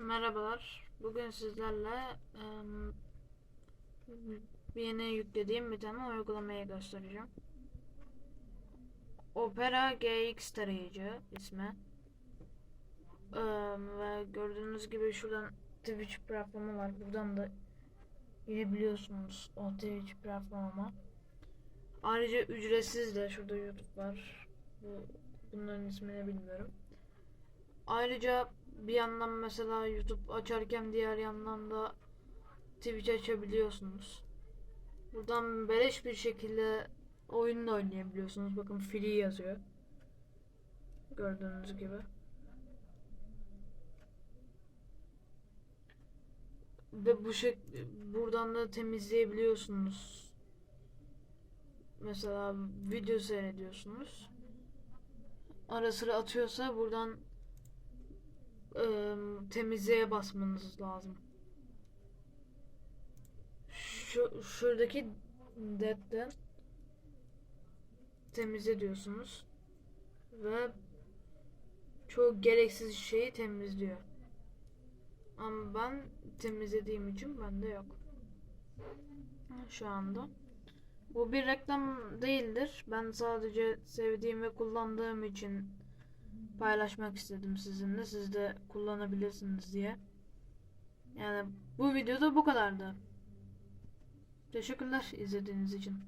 Merhabalar. Bugün sizlerle em, yeni yüklediğim bir tane uygulamayı göstereceğim. Opera GX tarayıcı ismi. Em, ve gördüğünüz gibi şuradan Twitch platformu var. Buradan da girebiliyorsunuz o Twitch platformuna. Ayrıca ücretsiz de şurada YouTube var. Bu, bunların ismini bilmiyorum. Ayrıca bir yandan mesela YouTube açarken diğer yandan da Twitch açabiliyorsunuz. Buradan beleş bir şekilde oyun da oynayabiliyorsunuz. Bakın free yazıyor. Gördüğünüz gibi. Ve bu şek buradan da temizleyebiliyorsunuz. Mesela video seyrediyorsunuz. Ara sıra atıyorsa buradan Eee, temizliğe basmanız lazım. Şu şuradaki dead'den temizle diyorsunuz ve çok gereksiz şeyi temizliyor. Ama ben temizlediğim için bende yok. Şu anda. Bu bir reklam değildir. Ben sadece sevdiğim ve kullandığım için paylaşmak istedim sizinle. Siz de kullanabilirsiniz diye. Yani bu videoda bu kadardı. Teşekkürler izlediğiniz için.